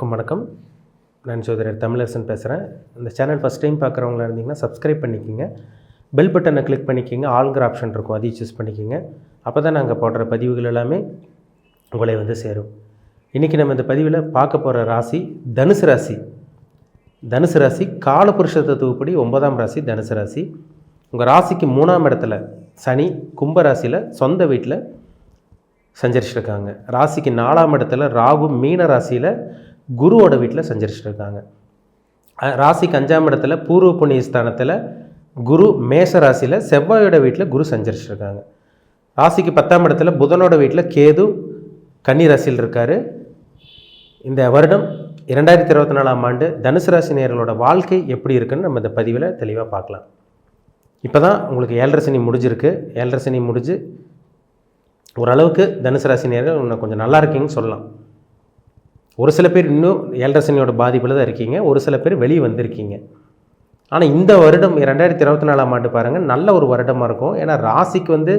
அனைவருக்கும் வணக்கம். நான் சோதரர் தமிழரசன் பேசுகிறேன் இந்த சேனல் ஃபஸ்ட் டைம் பார்க்குறவங்களா இருந்தீங்கன்னா சப்ஸ்கிரைப் பண்ணிக்கோங்க. பெல் பட்டனை கிளிக் பண்ணிக்கோங்க. ஆல்கிற ஆப்ஷன் இருக்கும். அதையும் சூஸ் பண்ணிக்கோங்க. அப்போ தான் நாங்கள் போடுற பதிவுகள் எல்லாமே உங்களை வந்து சேரும். இன்றைக்கி நம்ம இந்த பதிவில் பார்க்க போகிற ராசி தனுசு ராசி. தனுசு ராசி காலபுருஷ தத்துவப்படி ஒன்பதாம் ராசி தனுசு ராசி. உங்கள் ராசிக்கு மூணாம் இடத்துல சனி கும்ப ராசியில் சொந்த வீட்டில் சஞ்சரிச்சிருக்காங்க. ராசிக்கு நாலாம் இடத்துல ராகு மீன ராசியில் குருவோட வீட்டில் சஞ்சரிச்சிருக்காங்க ராசிக்கு அஞ்சாம் இடத்துல பூர்வ புண்ணிய ஸ்தானத்தில் குரு மேச ராசியில் செவ்வாயோட வீட்டில் குரு சஞ்சரிச்சிருக்காங்க ராசிக்கு பத்தாம் இடத்துல புதனோட வீட்டில் கேது கன்னி ராசியில் இருக்கார். இந்த வருடம் இரண்டாயிரத்தி இருபத்தி நாலாம் ஆண்டு தனுசு ராசி நேர்களோட வாழ்க்கை எப்படி இருக்குன்னு நம்ம இந்த பதிவில் தெளிவாக பார்க்கலாம். இப்போ தான் உங்களுக்கு ஏழரை சனி முடிஞ்சிருக்கு. ஏழரை சனி முடிஞ்சு ஓரளவுக்கு தனுசு ராசி நேர்கள் இன்னும் கொஞ்சம் நல்லா இருக்கீங்கன்னு சொல்லலாம். ஒரு சில பேர் இன்னும் ஏழரை பாதிப்பில் தான் இருக்கீங்க. ஒரு சில பேர் வெளியே வந்திருக்கீங்க. ஆனால் இந்த வருடம் ரெண்டாயிரத்தி இருபத்தி நாலாம் ஆண்டு பாருங்கள் நல்ல ஒரு வருடமாக இருக்கும். ஏன்னா ராசிக்கு வந்து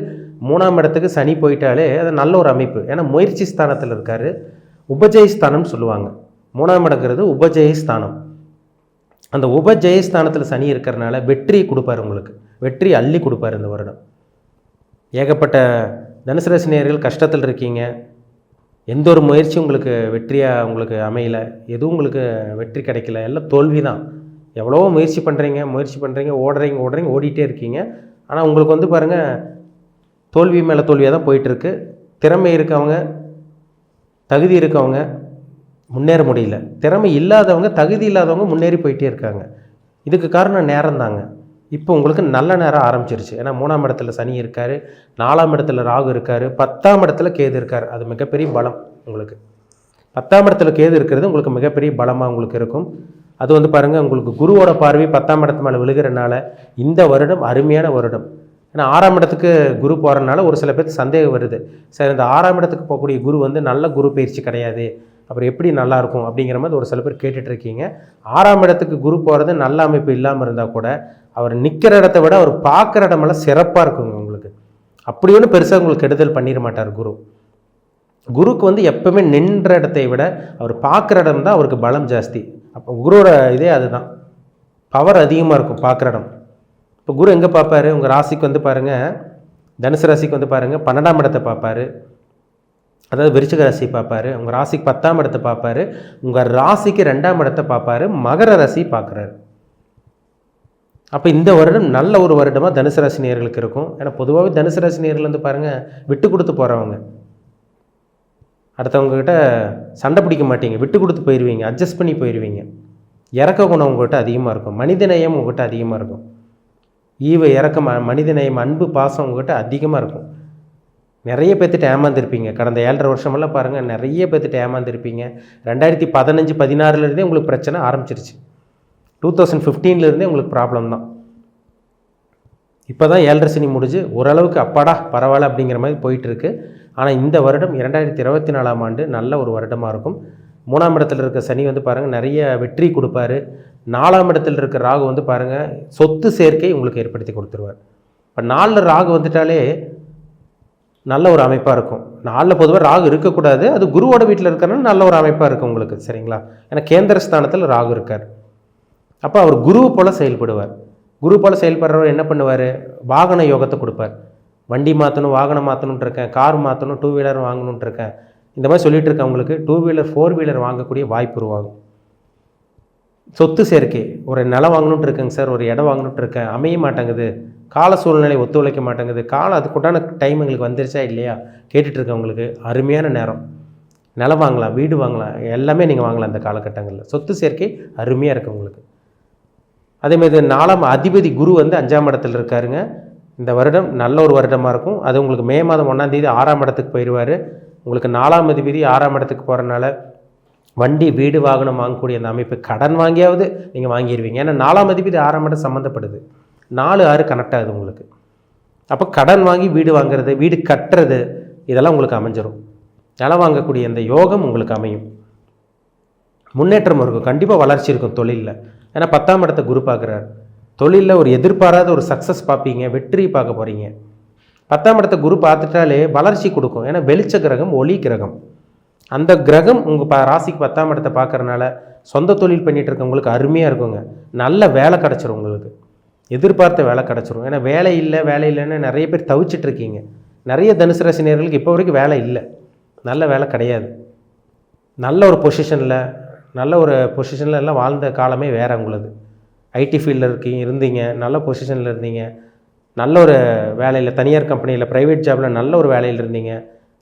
மூணாம் இடத்துக்கு சனி போயிட்டாலே அது நல்ல ஒரு அமைப்பு. ஏன்னா முயற்சி ஸ்தானத்தில் இருக்கார். உபஜெயஸ்தானம்னு சொல்லுவாங்க. மூணாம் இடங்கிறது உபஜய ஸ்தானம். அந்த உபஜெயஸ்தானத்தில் சனி இருக்கிறனால வெற்றி கொடுப்பார் உங்களுக்கு. வெற்றி அள்ளி கொடுப்பார் இந்த வருடம். ஏகப்பட்ட தனுசு ராசி கஷ்டத்தில் இருக்கீங்க. எந்த ஒரு முயற்சியும் உங்களுக்கு வெற்றியாக உங்களுக்கு அமையல? எதுவும் உங்களுக்கு வெற்றி கிடைக்கல? எல்லாம் தோல்வி தான் எவ்வளோ முயற்சி பண்ணுறீங்க முயற்சி பண்ணுறீங்க ஓடுறீங்க ஓடுறீங்க ஓடிட்டே இருக்கீங்க. ஆனால் உங்களுக்கு வந்து பாருங்கள் தோல்வி மேலே தோல்வியாக தான் போயிட்டுருக்கு. திறமை இருக்கவங்க தகுதி இருக்கவங்க முன்னேற முடியல. திறமை இல்லாதவங்க தகுதி இல்லாதவங்க முன்னேறி போயிட்டே இருக்காங்க. இதுக்கு காரணம் நேரம் தாங்க இப்போ உங்களுக்கு நல்ல நேரம் ஆரம்பிச்சிருச்சு. ஏன்னா மூணாம் இடத்துல சனி இருக்கார் நாலாம் இடத்துல ராகு இருக்கார் பத்தாம் இடத்துல கேது இருக்கார். அது மிகப்பெரிய பலம் உங்களுக்கு. பத்தாம் இடத்துல கேது இருக்கிறது உங்களுக்கு மிகப்பெரிய பலமாக உங்களுக்கு இருக்கும். அது வந்து பாருங்கள் உங்களுக்கு குருவோட பார்வை பத்தாம் இடத்து மேலே விழுகிறனால இந்த வருடம் அருமையான வருடம். ஏன்னா ஆறாம் இடத்துக்கு குரு போகிறனால ஒரு சில பேருக்கு சந்தேகம் வருது. சரி இந்த ஆறாம் இடத்துக்கு போகக்கூடிய குரு வந்து நல்ல குரு பயிற்சி கிடையாது. அப்புறம் எப்படி நல்லாயிருக்கும் அப்படிங்கிற மாதிரி ஒரு சில பேர் கேட்டுட்ருக்கீங்க ஆறாம் இடத்துக்கு குரு போகிறது நல்ல அமைப்பு இல்லாமல் இருந்தால் கூட அவர் நிற்கிற இடத்த விட அவர் பார்க்குற இடமெல்லாம் சிறப்பாக இருக்குங்க உங்களுக்கு. அப்படி ஒன்றும் பெருசாக உங்களுக்கு கெடுதல் பண்ணிட மாட்டார் குரு. குருக்கு வந்து எப்பவுமே நின்ற இடத்தை விட அவர் பார்க்குற இடம் தான் அவருக்கு பலம் ஜாஸ்தி. அப்போ குருவோட இதே அதுதான். பவர் அதிகமாக இருக்கும் பார்க்குற இடம். இப்போ குரு எங்கே பார்ப்பாரு? உங்கள் ராசிக்கு வந்து பாருங்கள் தனுசு ராசிக்கு வந்து பாருங்கள் பன்னெண்டாம் இடத்தை பார்ப்பாரு. அதாவது விருச்சிக ராசி பார்ப்பாரு. உங்கள் ராசிக்கு பத்தாம் இடத்தை பார்ப்பாரு. உங்கள் ராசிக்கு ரெண்டாம் இடத்தை பார்ப்பாரு. மகர ராசி பார்க்குறாரு. அப்போ இந்த வருடம் நல்ல ஒரு வருடமாக தனுசு ராசி நேர்களுக்கு இருக்கும். ஏன்னா பொதுவாகவே தனுசு ராசி நேயர்கள் வந்து பாருங்கள் விட்டு கொடுத்து போகிறவங்க அடுத்தவங்கக்கிட்ட சண்டை பிடிக்க மாட்டீங்க. விட்டு கொடுத்து போயிடுவீங்க அட்ஜஸ்ட் பண்ணி போயிடுவீங்க இறக்க குணம் உங்கள்கிட்ட அதிகமாக இருக்கும். மனித நேயம் உங்கள்கிட்ட அதிகமாக இருக்கும். ஈவ இறக்கம் மனித நேயம் அன்பு பாசம் உங்கள்கிட்ட அதிகமாக இருக்கும். நிறைய பேர்த்துட்டு ஏமாந்துருப்பீங்க. கடந்த ஏழரை வருஷமெல்லாம் பாருங்கள் நிறைய பேர்த்துட்டு ஏமாந்துருப்பீங்க. ரெண்டாயிரத்தி பதினஞ்சு பதினாறுலேருந்தே உங்களுக்கு பிரச்சனை ஆரம்பிச்சிருச்சு. டூ தௌசண்ட் ஃபிஃப்டீன்லேருந்தே உங்களுக்கு ப்ராப்ளம் தான். இப்போ தான் ஏழரை சனி முடிஞ்சு ஓரளவுக்கு அப்பாடா பரவாயில்ல அப்படிங்கிற மாதிரி போயிட்டுருக்கு. ஆனால் இந்த வருடம் இரண்டாயிரத்தி இருபத்தி நாலாம் ஆண்டு நல்ல ஒரு வருடமாக இருக்கும். மூணாம் இடத்துல இருக்க சனி வந்து பாருங்கள் நிறைய வெற்றி கொடுப்பாரு. நாலாம் இடத்துல இருக்க ராகு வந்து பாருங்கள் சொத்து சேர்க்கை உங்களுக்கு ஏற்படுத்தி கொடுத்துருவார். இப்போ நாலில் ராகு வந்துட்டாலே நல்ல ஒரு அமைப்பாக இருக்கும். நாலில் பொதுவாக ராகு இருக்கக்கூடாது. அது குருவோட வீட்டில் இருக்கிறனால நல்ல ஒரு அமைப்பாக இருக்கும் உங்களுக்கு சரிங்களா? ஏன்னா கேந்திர ஸ்தானத்தில் ராகு இருக்கார். அப்போ அவர் குரு போல் செயல்படுவார். குரு போல் செயல்படுறவர் என்ன பண்ணுவார்? வாகன யோகத்தை கொடுப்பார். வண்டி மாற்றணும் வாகனம் மாற்றணுன்ட்டு இருக்கேன். கார் மாற்றணும் டூ வீலர் வாங்கணுன்ட்டு இருக்கேன். இந்த மாதிரி சொல்லிட்டு இருக்கேன் உங்களுக்கு டூ வீலர் ஃபோர் வீலர் வாங்கக்கூடிய வாய்ப்பு உருவாகும். சொத்து சேர்க்கை. ஒரு நிலம் வாங்கணுன்ட்டு இருக்கேங்க சார். ஒரு இடம் வாங்கணுன்ட்டு இருக்கேன். அமைய மாட்டேங்குது. கால சூழ்நிலை ஒத்துழைக்க மாட்டேங்குது. காலம் அதுக்குண்டான டைம் எங்களுக்கு வந்துருச்சா இல்லையா? கேட்டுகிட்டுருக்கவங்களுக்கு அருமையான நேரம். நிலம் வாங்கலாம் வீடு வாங்கலாம். எல்லாமே நீங்கள் வாங்கலாம் இந்த காலகட்டங்களில். சொத்து சேர்க்கை அருமையாக இருக்குது உங்களுக்கு. அதேமாதிரி நாலாம் அதிபதி குரு வந்து அஞ்சாம் இடத்துல இருக்காருங்க. இந்த வருடம் நல்ல ஒரு வருடமாக இருக்கும். அது உங்களுக்கு மே மாதம் ஒன்றாம் தேதி ஆறாம் இடத்துக்கு போயிடுவார் உங்களுக்கு நாலாம் அதிபதி ஆறாம் இடத்துக்கு போகிறனால வண்டி வீடு வாகனம் வாங்கக்கூடிய அந்த அமைப்பு கடன் வாங்கியாவது நீங்கள் வாங்கிடுவீங்க ஏன்னா நாலாம் அதிபதி ஆறாம் இடம் சம்மந்தப்படுது நாலு ஆறு கனெக்ட் ஆகுது உங்களுக்கு. அப்போ கடன் வாங்கி வீடு வாங்குறது வீடு கட்டுறது இதெல்லாம் உங்களுக்கு அமைஞ்சிரும். நிலம் வாங்கக்கூடிய அந்த யோகம் உங்களுக்கு அமையும். முன்னேற்றம் இருக்கும். கண்டிப்பாக வளர்ச்சி இருக்கும் தொழிலில். ஏன்னா பத்தாம் இடத்தை குரு பார்க்குறாரு. தொழிலில் ஒரு எதிர்பாராத ஒரு சக்ஸஸ் பார்ப்பீங்க வெற்றி பார்க்க போகிறீங்க பத்தாம் இடத்த குரு பார்த்துட்டாலே வளர்ச்சி கொடுக்கும். ஏன்னா வெளிச்ச கிரகம் ஒளி கிரகம். அந்த கிரகம் உங்கள் ப ராசிக்கு பத்தாம் இடத்தை பார்க்குறனால சொந்த தொழில் பண்ணிட்டு இருக்கவங்களுக்கு அருமையாக இருக்குங்க. நல்ல வேலை கிடச்சிரும் உங்களுக்கு. எதிர்பார்த்த வேலை கிடச்சிரும். ஏன்னா வேலை இல்லை வேலை இல்லைன்னு நிறைய பேர் தவிச்சிட்டு இருக்கீங்க. நிறைய தனுசு ராசினியர்களுக்கு இப்போ வரைக்கும் வேலை இல்லை. நல்ல வேலை கிடையாது. நல்ல ஒரு பொசிஷனில் நல்ல ஒரு பொசிஷனில் எல்லாம் வாழ்ந்த காலமே வேறு உங்களது. ஐடி ஃபீல்டில் இருக்கீங்க இருந்தீங்க நல்ல பொசிஷனில் இருந்தீங்க. நல்ல ஒரு வேலையில் தனியார் கம்பெனியில் ப்ரைவேட் ஜாபில் நல்ல ஒரு வேலையில் இருந்தீங்க.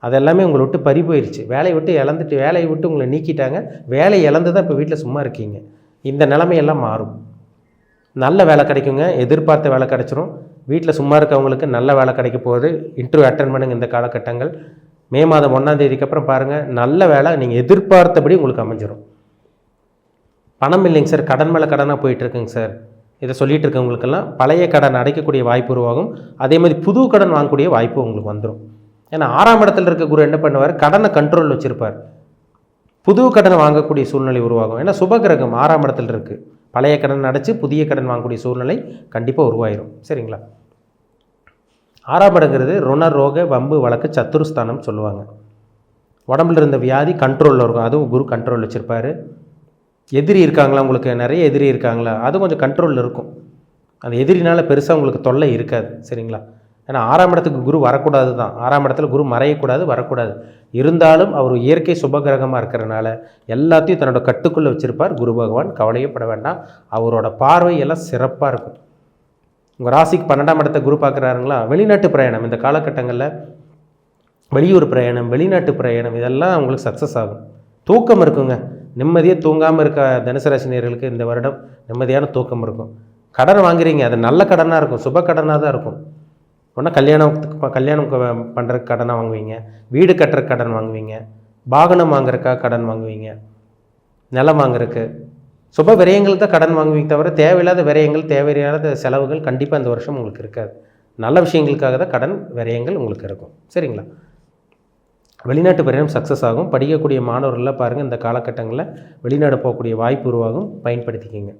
அதெல்லாமே உங்களை விட்டு பறி போயிடுச்சு வேலையை விட்டு இழந்துட்டு வேலையை விட்டு உங்களை நீக்கிட்டாங்க. வேலையை இழந்து தான் இப்போ வீட்டில் சும்மா இருக்கீங்க. இந்த நிலைமையெல்லாம் மாறும். நல்ல வேலை கிடைக்குங்க எதிர்பார்த்த வேலை கிடைச்சிரும். வீட்டில் சும்மா இருக்கவங்களுக்கு நல்ல வேலை கிடைக்க போகுது. இன்டர்வியூ அட்டன் பண்ணுங்க இந்த காலகட்டங்கள். மே மாதம் ஒன்றாந்தேதிக்கு அப்புறம் பாருங்கள் நல்ல வேலை நீங்கள் எதிர்பார்த்தபடி உங்களுக்கு அமைஞ்சிரும். பணம் இல்லைங்க சார். கடன் மேலே கடனாக போயிட்டுருக்குங்க சார். இதை சொல்லிட்டு இருக்கவங்களுக்கெல்லாம் பழைய கடன் அடைக்கக்கூடிய வாய்ப்பு உருவாகும். அதே மாதிரி புது கடன் வாங்கக்கூடிய வாய்ப்பு உங்களுக்கு வந்துடும் ஏன்னா ஆறாம் இடத்துல இருக்க குரு என்ன பண்ணுவார்? கடனை கண்ட்ரோல் வச்சுருப்பார். புது கடனை வாங்கக்கூடிய சூழ்நிலை உருவாகும். ஏன்னா சுபகிரகம் ஆறாம் இடத்துல இருக்குது பழைய கடன் அடைச்சு புதிய கடன் வாங்கக்கூடிய சூழ்நிலை கண்டிப்பாக உருவாயிரும். சரிங்களா? ஆறாம் இடங்கிறது ருண ரோக வம்பு வழக்கு சத்துருஸ்தானம் சொல்லுவாங்க. உடம்புல இருந்த வியாதி கண்ட்ரோலில் இருக்கும். அதுவும் குரு கண்ட்ரோல் வச்சுருப்பாரு. எதிரி இருக்காங்களா? உங்களுக்கு நிறைய எதிரி இருக்காங்களா? அது கொஞ்சம் கண்ட்ரோலில் இருக்கும். அந்த எதிரினால் பெருசாக உங்களுக்கு தொல்லை இருக்காது சரிங்களா? ஏன்னா ஆறாம் இடத்துக்கு குரு வரக்கூடாது தான். ஆறாம் இடத்துல குரு மறையக்கூடாது வரக்கூடாது. இருந்தாலும் அவர் இயற்கை சுபகிரகமாக இருக்கிறனால எல்லாத்தையும் தன்னோட கட்டுக்குள்ளே வச்சுருப்பார். குரு பகவான் கவலையப்பட வேண்டாம். அவரோட பார்வை எல்லாம் சிறப்பாக இருக்கும். உங்கள் ராசிக்கு பன்னெண்டாம் இடத்த குரு பார்க்குறாருங்களா? வெளிநாட்டு பிரயாணம். இந்த காலகட்டங்களில் வெளியூர் பிரயாணம் வெளிநாட்டு பிரயாணம் இதெல்லாம் உங்களுக்கு சக்ஸஸ் ஆகும். தூக்கம் இருக்குங்க. நிம்மதியாக தூங்காமல் இருக்க தனுசு ராசினியர்களுக்கு இந்த வருடம் நிம்மதியான தூக்கம் இருக்கும். கடன் வாங்குறீங்க அது நல்ல கடனாக இருக்கும் சுப கடனாக தான் இருக்கும். ஒன்றா கல்யாணத்துக்கு கல்யாணம் பண்ணுறதுக்கு கடனாக வாங்குவீங்க வீடு கட்டுறக்கு கடன் வாங்குவீங்க வாகனம் வாங்குறக்கா கடன் வாங்குவீங்க நிலம் வாங்குறதுக்கு. சுப விரயங்களுக்கு தான் கடன் வாங்குவீங்க தவிர தேவையில்லாத விரயங்கள் தேவையில்லாத செலவுகள் கண்டிப்பாக இந்த வருஷம் உங்களுக்கு இருக்காது. நல்ல விஷயங்களுக்காக தான் கடன் விரயங்கள் உங்களுக்கு இருக்கும். சரிங்களா? வெளிநாட்டு பயணம் சக்ஸஸ் ஆகும். படிக்கக்கூடிய மாணவர்கள்லாம் பாருங்கள் இந்த காலகட்டங்களில் வெளிநாடு போகக்கூடிய வாய்ப்பு உருவாகும். பயன்படுத்திக்கிங்க.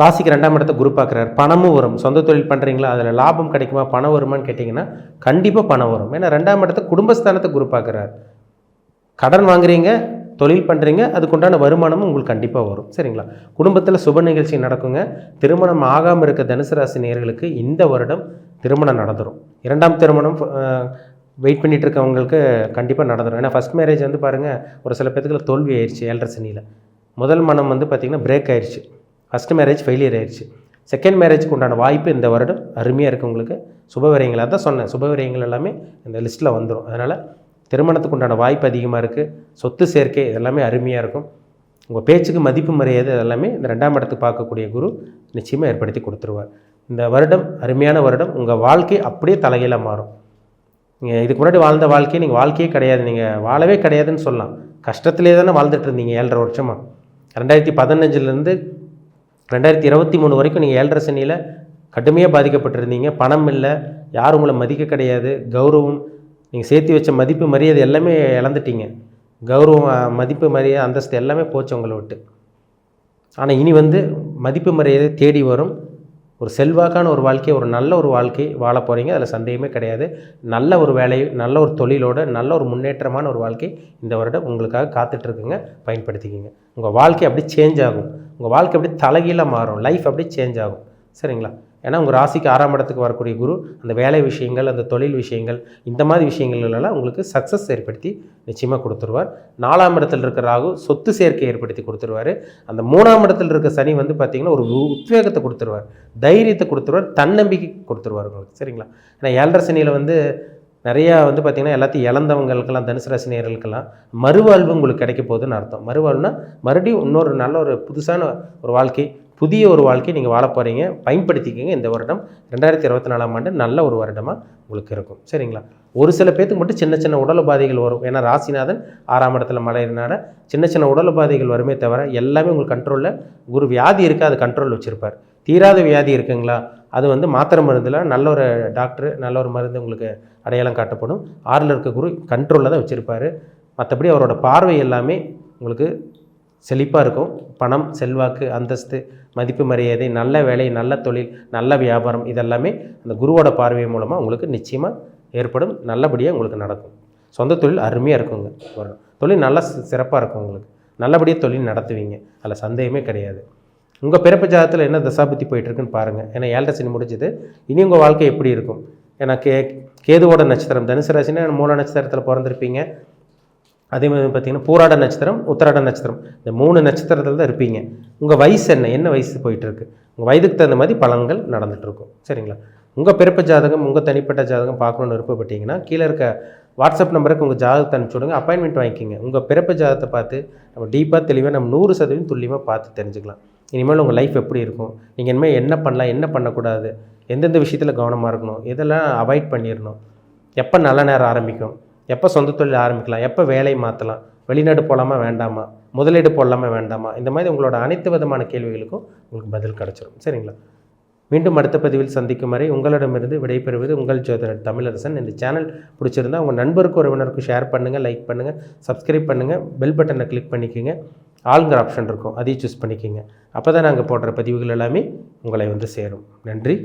ராசிக்கு ரெண்டாம் இடத்த குரு பார்க்குறாரு. பணமும் வரும். சொந்த தொழில் பண்ணுறீங்களா அதில் லாபம் கிடைக்குமா? பணம் வருமான்னு கேட்டிங்கன்னா கண்டிப்பாக பணம் வரும். ஏன்னா ரெண்டாம் இடத்த குடும்பஸ்தானத்தை குரு பார்க்குறாரு. கடன் வாங்குறீங்க தொழில் பண்ணுறீங்க அதுக்குண்டான வருமானமும் உங்களுக்கு கண்டிப்பாக வரும். சரிங்களா? குடும்பத்தில் சுப நிகழ்ச்சி நடக்குங்க. திருமணம் ஆகாமல் இருக்க தனுசு ராசி நேர்களுக்கு இந்த வருடம் திருமணம் நடந்துடும் இரண்டாம் திருமணம் வெயிட் பண்ணிகிட்டு இருக்கவங்களுக்கு கண்டிப்பாக நடந்துடும் ஏன்னா ஃபஸ்ட் மேரேஜ் வந்து பாருங்கள் ஒரு சில பேத்துக்கு தோல்வி ஆயிடுச்சு ஏழரை சனியில். முதல் மனம் வந்து பார்த்திங்கன்னா பிரேக் ஆயிடுச்சு ஃபஸ்ட் மேரேஜ் ஃபெயிலியர் ஆயிடுச்சு செகண்ட் மேரேஜ்க்கு உண்டான வாய்ப்பு இந்த வருடம் அருமையாக இருக்குது உங்களுக்கு. சுபவிரயங்கள் தான் சொன்னேன் சுபவிரயங்கள் எல்லாமே இந்த லிஸ்ட்டில் வந்துடும் அதனால் திருமணத்துக்கு உண்டான வாய்ப்பு அதிகமாக இருக்குது சொத்து சேர்க்கை இதெல்லாமே அருமையாக இருக்கும். உங்கள் பேச்சுக்கு மதிப்பு மரியாதை எல்லாமே இந்த ரெண்டாம் இடத்துக்கு பார்க்கக்கூடிய குரு நிச்சயமாக ஏற்படுத்தி கொடுத்துருவார். இந்த வருடம் அருமையான வருடம். உங்கள் வாழ்க்கை அப்படியே தலைகீழாக மாறும். நீங்கள் இதுக்கு முன்னாடி வாழ்ந்த வாழ்க்கையை நீங்கள் வாழ்க்கையே கிடையாது. நீங்கள் வாழவே கிடையாதுன்னு சொல்லலாம். கஷ்டத்திலே தானே வாழ்ந்துட்டு இருந்தீங்க ஏழரை வருஷமாக ரெண்டாயிரத்தி பதினஞ்சுலேருந்து ரெண்டாயிரத்தி இருபத்தி மூணு வரைக்கும் நீங்கள் ஏழரை சனியில் கடுமையாக பாதிக்கப்பட்டிருந்தீங்க. பணம் இல்லை யாரும் உங்களை மதிக்க கிடையாது. கௌரவம் நீங்கள் சேர்த்து வச்ச மதிப்பு மரியாதை எல்லாமே இழந்துட்டீங்க. கௌரவம் மதிப்பு மரியாதை அந்தஸ்து எல்லாமே போச்சு உங்களை விட்டு. ஆனால் இனி வந்து மதிப்பு மரியாதை தேடி வரும். ஒரு செல்வாக்கான ஒரு வாழ்க்கை ஒரு நல்ல ஒரு வாழ்க்கை வாழ போகிறீங்க அதில் சந்தேகமே கிடையாது. நல்ல ஒரு வேலை நல்ல ஒரு தொழிலோட நல்ல ஒரு முன்னேற்றமான ஒரு வாழ்க்கை இந்த வருடம் உங்களுக்காக காத்துட்ருக்குங்க. பயன்படுத்திக்கிங்க. உங்கள் வாழ்க்கை அப்படி சேஞ்ச் ஆகும். உங்கள் வாழ்க்கை அப்படி தலைகீழாக மாறும். லைஃப் அப்படி சேஞ்ச் ஆகும். சரிங்களா? ஏன்னா உங்கள் ராசிக்கு ஆறாம் இடத்துக்கு வரக்கூடிய குரு அந்த வேலை விஷயங்கள் அந்த தொழில் விஷயங்கள் இந்த மாதிரி விஷயங்கள்லாம் உங்களுக்கு சக்ஸஸ் ஏற்படுத்தி நிச்சயமாக கொடுத்துருவார். நாலாம் இடத்துல இருக்கிற ராகு சொத்து சேர்க்கை ஏற்படுத்தி கொடுத்துருவார். அந்த மூணாம் இடத்துல இருக்க சனி வந்து பார்த்திங்கன்னா ஒரு உத்வேகத்தை கொடுத்துருவார். தைரியத்தை கொடுத்துருவார். தன்னம்பிக்கை கொடுத்துருவார் உங்களுக்கு. சரிங்களா? ஏன்னா ஏழரை சனியில் வந்து நிறையா வந்து பார்த்திங்கன்னா எல்லாத்தையும் இழந்தவங்களுக்கெல்லாம் தனுசு ராசினியர்களுக்கெல்லாம் மறுவாழ்வு உங்களுக்கு கிடைக்க போகுதுன்னு அர்த்தம். மறுவாழ்வுனா மறுபடியும் இன்னொரு நல்ல ஒரு புதுசான ஒரு வாழ்க்கை புதிய ஒரு வாழ்க்கையை நீங்கள் வாழ போகிறீங்க பயன்படுத்திக்கிங்க. இந்த வருடம் ரெண்டாயிரத்தி இருபத்தி நாலாம் ஆண்டு நல்ல ஒரு வருடமாக உங்களுக்கு இருக்கும். சரிங்களா? ஒரு சில பேத்துக்கு மட்டும் சின்ன சின்ன உடல் உபாதைகள் வரும். ஏன்னா ராசிநாதன் ஆறாம் இடத்துல மலையினால சின்ன சின்ன உடல் உபாதைகள் வருமே தவிர எல்லாமே உங்களுக்கு கண்ட்ரோலில் ஒரு வியாதி இருக்குது அது கண்ட்ரோல் வச்சுருப்பார். தீராத வியாதி இருக்குங்களா? அது வந்து மாத்திரை மருந்தில் நல்ல ஒரு டாக்டர் நல்ல ஒரு மருந்து உங்களுக்கு அடையாளம் காட்டப்படும். ஆறில் இருக்க குரு கண்ட்ரோலில் தான் வச்சுருப்பார். மற்றபடி அவரோட பார்வை எல்லாமே உங்களுக்கு செழிப்பாக இருக்கும். பணம் செல்வாக்கு அந்தஸ்து மதிப்பு மரியாதை நல்ல வேலை நல்ல தொழில் நல்ல வியாபாரம் இதெல்லாமே அந்த குருவோட பார்வை மூலமாக உங்களுக்கு நிச்சயமாக ஏற்படும். நல்லபடியாக உங்களுக்கு நடக்கும். சொந்த தொழில் அருமையாக இருக்குங்க. வரும் தொழில் நல்லா சிறப்பாக இருக்கும் உங்களுக்கு. நல்லபடியாக தொழில் நடத்துவீங்க. அதில் சந்தேகமே கிடையாது. உங்கள் பிறப்பு ஜாதத்தில் என்ன தசாபுத்தி போயிட்டுருக்குன்னு பாருங்கள் ஏன்னா ஏழரை சனி முடிஞ்சது. இனி உங்கள் வாழ்க்கை எப்படி இருக்கும்? ஏன்னா கே கேதுவோட நட்சத்திரம் தனுசு ராசினா மூல நட்சத்திரத்தில் பிறந்திருப்பீங்க. அதே மாதிரி பார்த்தீங்கன்னா பூராட நட்சத்திரம் உத்தராட நட்சத்திரம். இந்த மூணு நட்சத்திரத்தில் தான் இருப்பீங்க. உங்கள் வயசு என்ன? என்ன வயசு போயிட்டுருக்கு? உங்கள் வயதுக்கு தகுந்த மாதிரி பலன்கள் நடந்துகிட்ருக்கும் சரிங்களா? உங்கள் பிறப்பு ஜாதகம் உங்கள் தனிப்பட்ட ஜாதகம் பார்க்கணுன்னு விருப்பப்பட்டீங்கன்னா கீழே இருக்க வாட்ஸ்அப் நம்பருக்கு உங்கள் ஜாதகத்தை அனுப்பிச்சி விடுங்க. அப்பாயின்மெண்ட் வாங்கிக்கிங்க. உங்கள் பிறப்பு ஜாதகத்தை பார்த்து நம்ம டீப்பாக தெளிவாக நம்ம நூறு சதவீதம் துல்லியமாக பார்த்து தெரிஞ்சுக்கலாம். இனிமேல் உங்கள் லைஃப் எப்படி இருக்கும்? நீங்கள் இனிமேல் என்ன பண்ணலாம்? என்ன பண்ணக்கூடாது? எந்தெந்த விஷயத்தில் கவனமாக இருக்கணும்? இதெல்லாம் அவாய்ட் பண்ணிடணும்? எப்போ நல்ல நேரம் ஆரம்பிக்கும்? எப்போ சொந்த தொழில் ஆரம்பிக்கலாம்? எப்போ வேலை மாற்றலாம் வெளிநாடு போகலாமா வேண்டாமா? முதலீடு போடலாமா வேண்டாமா? இந்த மாதிரி உங்களோட அனைத்து விதமான கேள்விகளுக்கும் உங்களுக்கு பதில் கிடச்சிரும். சரிங்களா? மீண்டும் அடுத்த பதிவில் சந்திக்கும் வரை உங்களிடமிருந்து விடைபெறுவது உங்கள் ஜோதிடர் தமிழரசன். இந்த சேனல் பிடிச்சிருந்தா உங்கள் நண்பருக்கு உறவினருக்கு ஷேர் பண்ணுங்கள் லைக் பண்ணுங்கள் சப்ஸ்கிரைப் பண்ணுங்கள் பெல் பட்டனை கிளிக் பண்ணிக்கோங்க. ஆளுங்கிற ஆப்ஷன் இருக்கும். அதையும் சூஸ் பண்ணிக்கோங்க. அப்போ தான் நாங்கள் போடுற பதிவுகள் எல்லாமே உங்களை வந்து சேரும். நன்றி.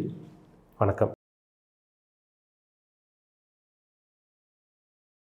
வணக்கம்.